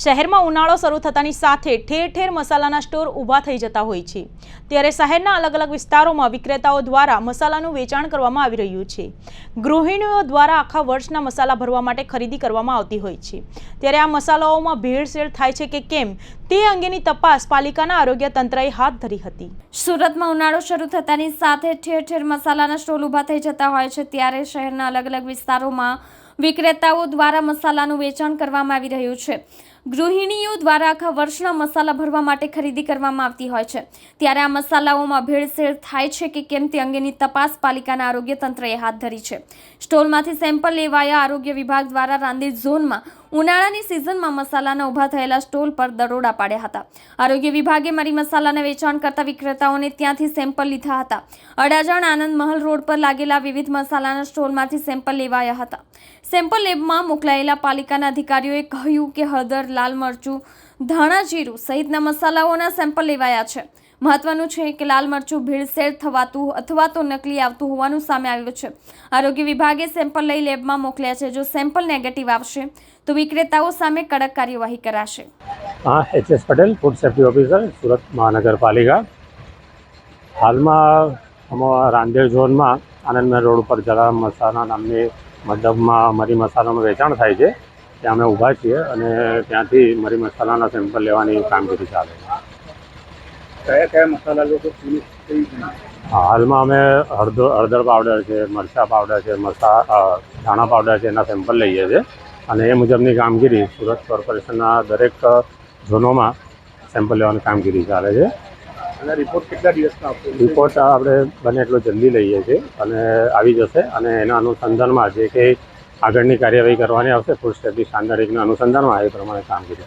શહેરમાં ઉનાળો શરૂ થતાની સાથે ઠેર ઠેર મસાલાના સ્ટોર ઊભા થઈ જતા હોય છે. ત્યારે શહેરના અલગ અલગ વિસ્તારોમાં વિક્રેતાઓ દ્વારા મસાલાનું વેચાણ કરવામાં આવી રહ્યું છે. ગૃહિણીઓ દ્વારા આખા વર્ષના મસાલા ભરવા માટે ખરીદી કરવામાં આવતી હોય છે. ત્યારે આ મસાલાઓમાં ભેળસેળ થાય છે કે કેમ? તે અંગેની તપાસ પાલિકાના આરોગ્ય તંત્રએ હાથ ધરી હતી. સુરતમાં ઉનાળો શરૂ થતાની સાથે ઠેર ઠેર મસાલાના સ્ટોલ ઊભા થઈ જતા હોય છે. ત્યારે શહેરના અલગ અલગ વિસ્તારોમાં વિક્રેતાઓ દ્વારા મસાલાનું વેચાણ કરવામાં આવી રહ્યું છે. ગૃહિણીઓ દ્વારા આખા વર્ષના મસાલા ભરવા માટે ખરીદી કરવામાં આવતી હોય છે. ત્યારે આ મસાલાઓમાં ભેળસેળ થાય છે કે કેમ તે અંગેની તપાસ પાલિકાના આરોગ્ય તંત્રએ હાથ ધરી છે. સ્ટોલમાંથી સેમ્પલ લેવાયા આરોગ્ય વિભાગ દ્વારા રાંદેર ઝોનમાં ઉનાળાની સિઝનમાં મસાલાના ઊભા થયેલા સ્ટોલ પર દરોડા પાડ્યા હતા. આરોગ્ય વિભાગે મરી મસાલાના વેચાણ કરતા વિક્રેતાઓને ત્યાંથી સેમ્પલ લીધા હતા. અડાજણ આનંદ મહલ રોડ પર લાગેલા વિવિધ મસાલાના સ્ટોલમાંથી સેમ્પલ લેવાયા હતા. સેમ્પલ લેબમાં મોકલાયેલા પાલિકાના અધિકારીઓએ કહ્યું કે હળદર લાલ મરચું, ધાણા જીરું સહિતના મસાલાઓના સેમ્પલ લેવાયા છે. મહત્વનું છે કે લાલ મરચું ભેળસેળ થવાતું અથવા તો નકલી આવતું હોવાનું સામે આવ્યું છે. આરોગ્ય વિભાગે સેમ્પલ લઈ લેબમાં મોકલ્યા છે. જો સેમ્પલ નેગેટિવ આવશે, તો વિક્રેતાઓ સામે કડક કાર્યવાહી કરાશે. હા H S Patel food safety officer Surat મહાનગરપાલિકા. હાલમાં અમારા રાંદેર ઝોનમાં આનંદમહેલ રોડ ઉપર જરા મસાલા નામની મતલબમાં મરી મસાલાનું વેચાણ થાય છે. ત્યાં અમે ઊભા છીએ અને ત્યાંથી મરી મસાલાના સેમ્પલ લેવાની કામગીરી ચાલે છે. કયા કયા મસાલા લોકો હાલમાં અમે હળદર હળદર પાવડર છે મરચાં પાવડર છે મસા ધાણા પાવડર છે એના સેમ્પલ લઈએ છીએ. અને એ મુજબની કામગીરી સુરત કોર્પોરેશનના દરેક ઝોનોમાં સેમ્પલ લેવાની કામગીરી ચાલે છે. અને રિપોર્ટ કેટલા દિવસમાં આપશે રિપોર્ટ આપણે બને એટલો જલ્દી લઈએ છીએ અને આવી જશે. અને એના અનુસંધાનમાં જે કંઈ આગળની કાર્યવાહી કરવાની આવશે. ફૂડ સેફ્ટી સ્ટાન્ડર્ડ એકના અનુસંધાનમાં એ પ્રમાણે કામગીરી